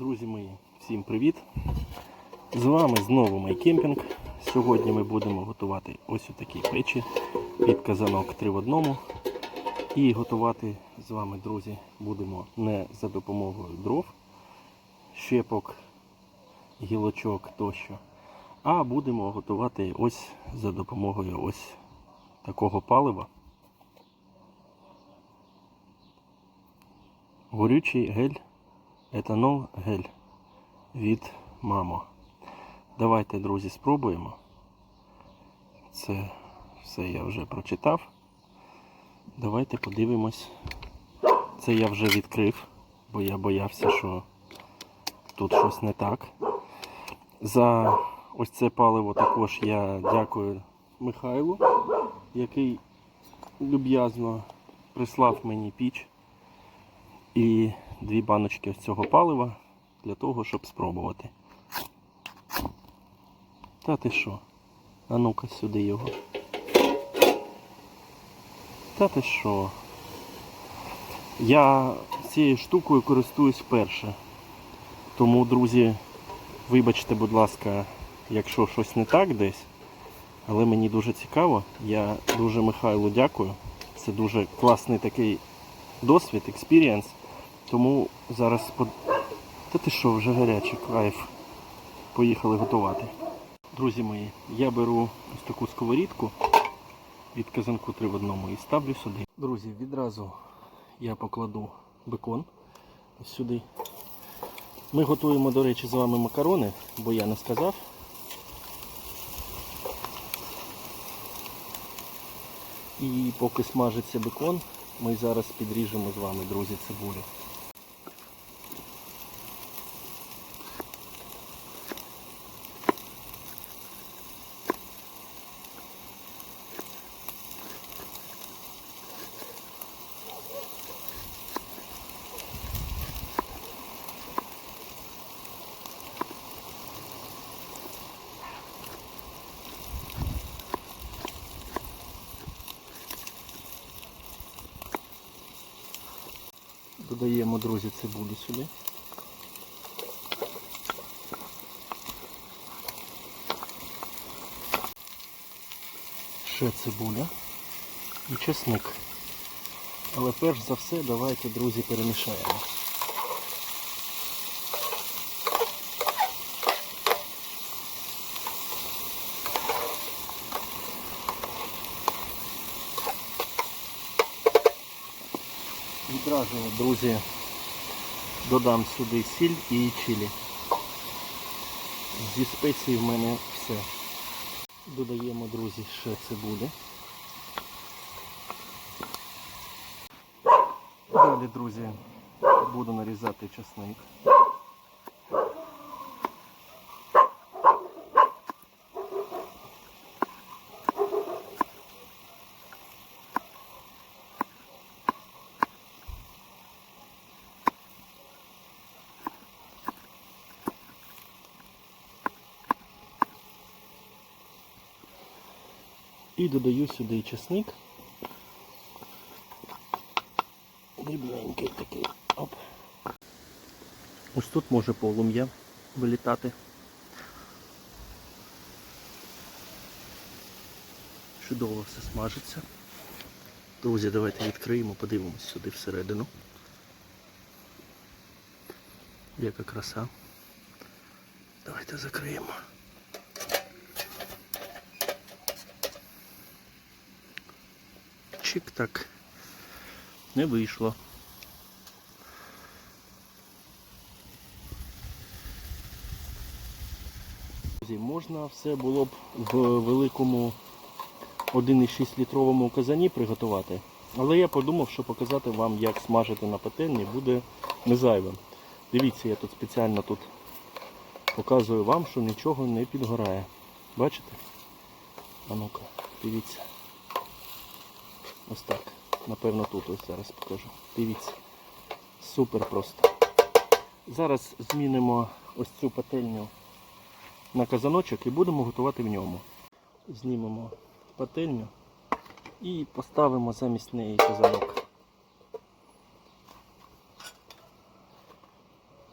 Друзі мої, всім привіт! З вами знову Майкемпінг. Сьогодні ми будемо готувати ось такі печі під казанок 3 в одному. І готувати з вами, друзі, будемо не за допомогою дров, щепок, гілочок тощо, а будемо готувати ось за допомогою ось такого палива. Горючий гель етанол гель від мамо. Давайте, друзі, спробуємо. Це все я вже прочитав. Давайте подивимось. Це я вже відкрив, бо я боявся, що тут щось не так. За ось це паливо також я дякую Михайлу, який люб'язно прислав мені піч і дві баночки ось цього палива для того, щоб спробувати. Та ти що? А ну-ка сюди його. Та ти що? Я цією штукою користуюсь вперше. Тому, друзі, вибачте, будь ласка, якщо щось не так десь. Але мені дуже цікаво. Я дуже Михайлу дякую. Це дуже класний такий досвід, експірієнс. Тому зараз под... Та ти що, вже гарячий кайф. Поїхали готувати. Друзі мої, я беру ось таку сковорідку від казанку 3 в одному і ставлю сюди. Друзі, відразу я покладу бекон сюди. Ми готуємо, до речі, з вами макарони, бо я не сказав. І поки смажиться бекон, ми зараз підріжемо з вами, друзі, цибулю. Додаємо, друзі, цибулю сюди. Ще цибуля і чесник. Але перш за все давайте, друзі, перемішаємо. Відразу, друзі, додам сюди сіль і чилі. Зі спецій в мене все. Додаємо, друзі, ще цибулі. Далі, друзі, буду нарізати часник. І додаю сюди чесник. Дрібненький такий. Оп. Ось тут може полум'я вилітати. Чудово все смажиться. Друзі, давайте відкриємо, подивимось сюди всередину. Яка краса. Давайте закриємо. Чик так. Не вийшло. Можна все було б в великому 1,6 літровому казані приготувати. Але я подумав, що показати вам, як смажити на пательні, буде не зайвим. Дивіться, я тут спеціально тут показую вам, що нічого не підгорає. Бачите? А ну-ка, дивіться. Ось так. Напевно тут ось зараз покажу. Дивіться. Супер просто. Зараз змінимо ось цю пательню на казаночок і будемо готувати в ньому. Знімемо пательню і поставимо замість неї казанок.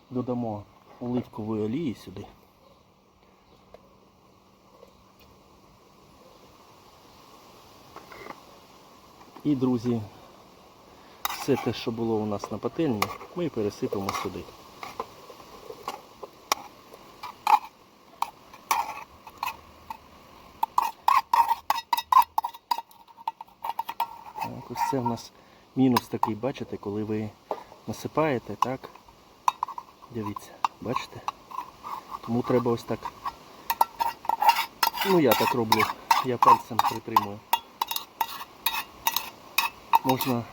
Додамо оливкової олії сюди. І, друзі, все те, що було у нас на пательні, ми пересипемо сюди. Так, ось це в нас мінус такий, бачите, коли ви насипаєте, так? Дивіться, бачите? Тому треба ось так. Ну я так роблю, я пальцем притримую. Можна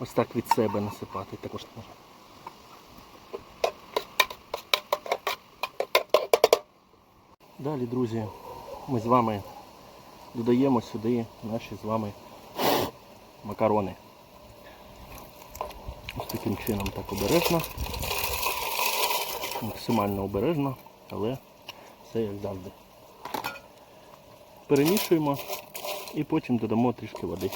ось так від себе насипати, також можна. Далі, друзі, ми з вами додаємо сюди наші з вами макарони. Ось таким чином так обережно. Максимально обережно, але все як завжди. Перемішуємо і потім додамо трішки води.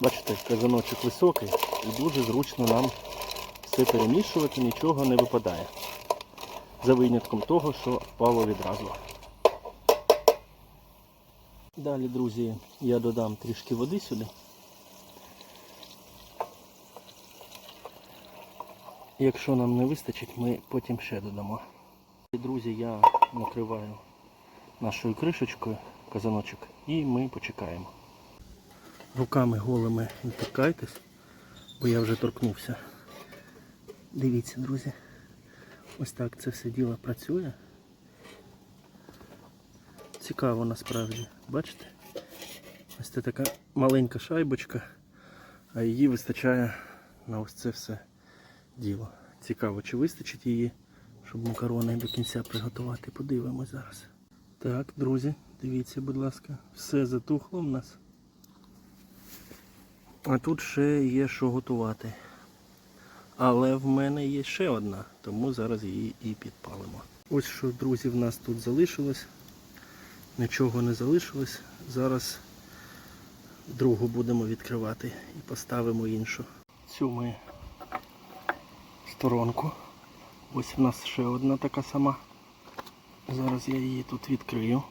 Бачите, казаночок високий і дуже зручно нам все перемішувати, нічого не випадає. За винятком того, що впало відразу. Далі, друзі, я додам трішки води сюди. Якщо нам не вистачить, ми потім ще додамо. Друзі, я накриваю нашою кришечкою казаночок і ми почекаємо. Руками голими не торкайтесь, бо я вже торкнувся. Дивіться, друзі. Ось так це все діло працює. Цікаво насправді, бачите? Ось це така маленька шайбочка, а її вистачає на ось це все діло. Цікаво, чи вистачить її, щоб макарони до кінця приготувати. Подивимось зараз. Так, друзі, дивіться, будь ласка, все затухло в нас. А тут ще є що готувати. Але в мене є ще одна, тому зараз її і підпалимо. Ось що, друзі, в нас тут залишилось. Нічого не залишилось. Зараз другу будемо відкривати і поставимо іншу. Цю ми сторонку. Ось в нас ще одна така сама. Зараз я її тут відкрию.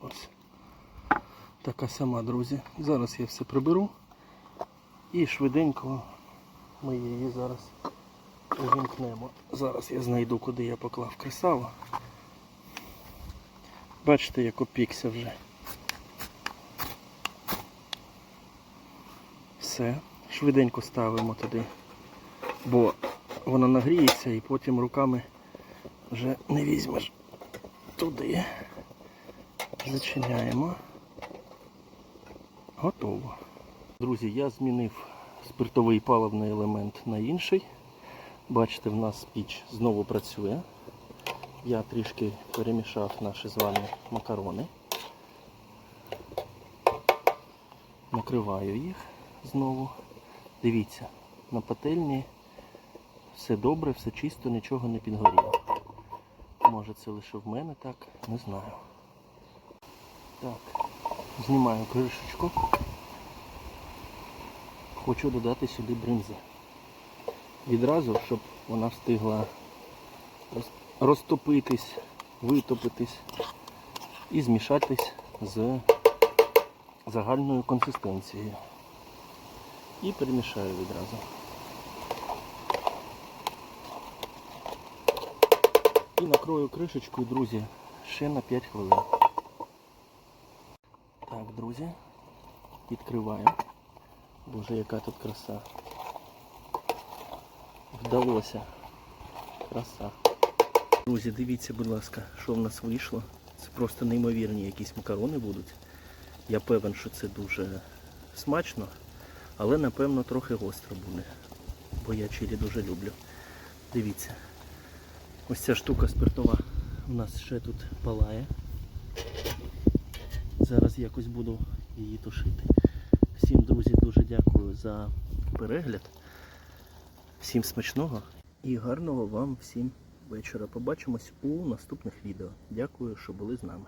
Ось така сама, друзі. Зараз я все приберу і швиденько ми її зараз увімкнемо. Зараз я знайду, куди я поклав кресало. Бачите, як опікся вже. Все, швиденько ставимо туди, бо вона нагріється і потім руками вже не візьмеш туди. Зачиняємо. Готово. Друзі, я змінив спиртовий паливний елемент на інший. Бачите, в нас піч знову працює. Я трішки перемішав наші з вами макарони. Накриваю їх знову. Дивіться, на пательні все добре, все чисто, нічого не підгоріло. Може це лише в мене так, не знаю. Так, знімаю кришечку. Хочу додати сюди бринзи. Відразу, щоб вона встигла розтопитись, витопитись і змішатись з загальною консистенцією. І перемішаю відразу. І накрою кришечкою, друзі, ще на 5 хвилин. Друзі, відкриваємо. Боже, яка тут краса. Вдалося. Краса. Друзі, дивіться, будь ласка, що в нас вийшло. Це просто неймовірні якісь макарони будуть. Я певен, що це дуже смачно, але напевно трохи гостро буде. Бо я чилі дуже люблю. Дивіться. Ось ця штука спиртова у нас ще тут палає. Зараз якось буду її тушити. Всім, друзі, дуже дякую за перегляд. Всім смачного і гарного вам всім вечора. Побачимось у наступних відео. Дякую, що були з нами.